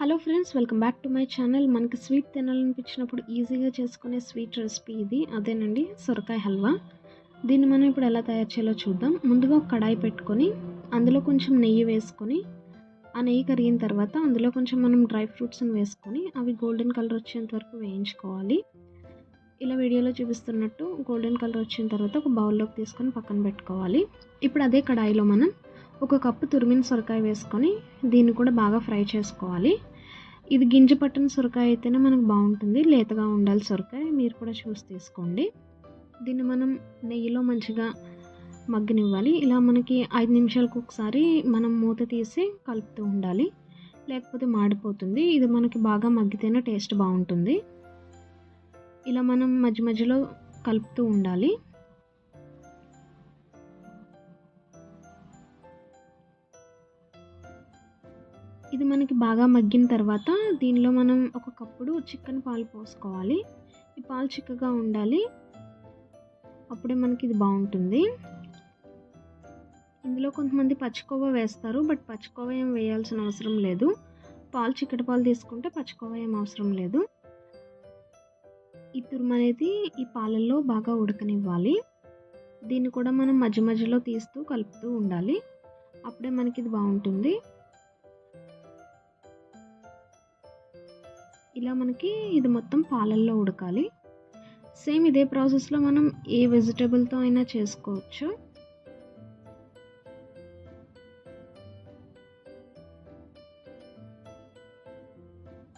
Hello friends welcome back to my channel. మనకి sweet తినాలనిపించినప్పుడు ఈజీగా చేసుకునే స్వీట్ రెసిపీ ఇది. అదేనండి సొరకాయ హల్వా. దీన్ని మనం ఇప్పుడు ఎలా తయారు చేయాలో చూద్దాం. ముందుగా ఒక కడాయి పెట్టుకొని అందులో కొంచెం నెయ్యి వేసుకొని ఆ నెయ్యి కరిగిన తర్వాత అందులో కొంచెం మనం డ్రై ఫ్రూట్స్ని వేసుకొని అవి గోల్డెన్ కలర్ వచ్చేంత వరకు వేయించుకోవాలి. ఇలా వీడియోలో చూపిస్తున్నట్టు గోల్డెన్ కలర్ వచ్చిన తర్వాత ఒక బౌల్లోకి తీసుకొని పక్కన పెట్టుకోవాలి. ఇప్పుడు అదే కడాయిలో మనం ఒక కప్పు తురిమిన సొరకాయ వేసుకొని దీన్ని కూడా బాగా ఫ్రై చేసుకోవాలి. ఇది గింజ పట్టిన సొరకాయ అయితేనే మనకు బాగుంటుంది. లేతగా ఉండాలి సొరకాయ. మీరు కూడా చూసి తీసుకోండి. దీన్ని మనం నెయ్యిలో మంచిగా మగ్గనివ్వాలి. ఇలా మనకి ఐదు నిమిషాలకు ఒకసారి మనం మూత తీసి కలుపుతూ ఉండాలి. లేకపోతే మాడిపోతుంది. ఇది మనకి బాగా మగ్గితేనే టేస్ట్ బాగుంటుంది. ఇలా మనం మధ్య మధ్యలో కలుపుతూ ఉండాలి. ఇది మనకి బాగా మగ్గిన తర్వాత దీనిలో మనం ఒక కప్పుడు చికెన్ పాలు పోసుకోవాలి. ఈ పాలు చిక్కగా ఉండాలి. అప్పుడే మనకి ఇది బాగుంటుంది. ఇందులో కొంతమంది పచ్చికోవ వేస్తారు. బట్ పచ్చికోవ ఏం వేయాల్సిన అవసరం లేదు. పాలు చిక్కటి పాలు తీసుకుంటే పచ్చికోవ ఏం అవసరం లేదు. ఈ తురుము అనేది ఈ పాలల్లో బాగా ఉడకనివ్వాలి. దీన్ని కూడా మనం మధ్య మధ్యలో తీస్తూ కలుపుతూ ఉండాలి. అప్పుడే మనకి ఇది బాగుంటుంది. ఇలా మనకి ఇది మొత్తం పాలల్లో ఉడకాలి. సేమ్ ఇదే ప్రాసెస్లో మనం ఏ వెజిటేబుల్తో అయినా చేసుకోవచ్చు.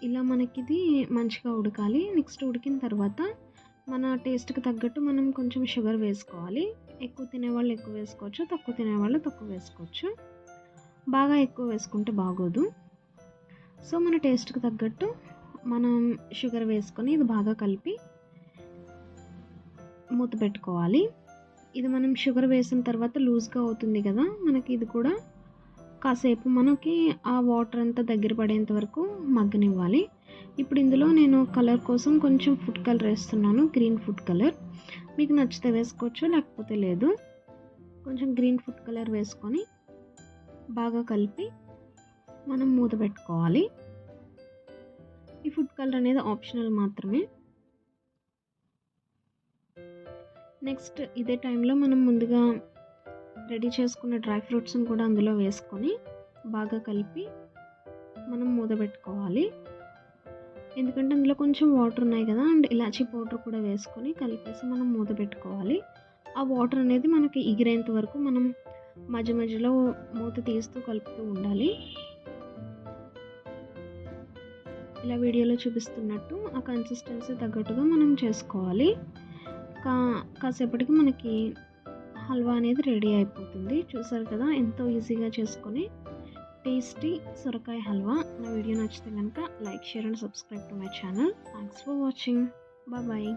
ఇలా మనకి ఇది మంచిగా ఉడకాలి. నెక్స్ట్ ఉడికిన తర్వాత మన టేస్ట్కి తగ్గట్టు మనం కొంచెం షుగర్ వేసుకోవాలి. ఎక్కువ తినేవాళ్ళు ఎక్కువ వేసుకోవచ్చు. తక్కువ తినేవాళ్ళు తక్కువ వేసుకోవచ్చు. బాగా ఎక్కువ వేసుకుంటే బాగోదు. సో మన టేస్ట్కి తగ్గట్టు మనం షుగర్ వేసుకొని ఇది బాగా కలిపి మూత పెట్టుకోవాలి. ఇది మనం షుగర్ వేసిన తర్వాత లూజ్గా అవుతుంది కదా మనకి ఇది కూడా కాసేపు మనకి ఆ వాటర్ అంతా దగ్గర పడేంత వరకు మగ్గనివ్వాలి. ఇప్పుడు ఇందులో నేను కలర్ కోసం కొంచెం ఫుడ్ కలర్ వేస్తున్నాను గ్రీన్ ఫుడ్ కలర్. మీకు నచ్చితే వేసుకోవచ్చు లేకపోతే లేదు. కొంచెం గ్రీన్ ఫుడ్ కలర్ వేసుకొని బాగా కలిపి మనం మూత పెట్టుకోవాలి. ఈ ఫుడ్ కలర్ అనేది ఆప్షనల్ మాత్రమే. నెక్స్ట్ ఇదే టైంలో మనం ముందుగా రెడీ చేసుకున్న డ్రై ఫ్రూట్స్ని కూడా అందులో వేసుకొని బాగా కలిపి మనం మూత పెట్టుకోవాలి. ఎందుకంటే అందులో కొంచెం వాటర్ ఉన్నాయి కదా అండ్ ఇలాచీ పౌడర్ కూడా వేసుకొని కలిపేసి మనం మూత పెట్టుకోవాలి. ఆ వాటర్ అనేది మనకి ఎగిరేంత వరకు మనం మధ్య మధ్యలో మూత తీస్తూ కలుపుతూ ఉండాలి. ఇలా వీడియోలో చూపిస్తున్నట్టు ఆ కన్సిస్టెన్సీ తగ్గట్టుగా మనం చేసుకోవాలి. కా కాసేపటికి మనకి హల్వా అనేది రెడీ అయిపోతుంది. చూసారు కదా ఎంతో ఈజీగా చేసుకొని టేస్టీ సొరకాయ హల్వా. నా వీడియో నచ్చితే కనుక like share and subscribe to my channel thanks for watching bye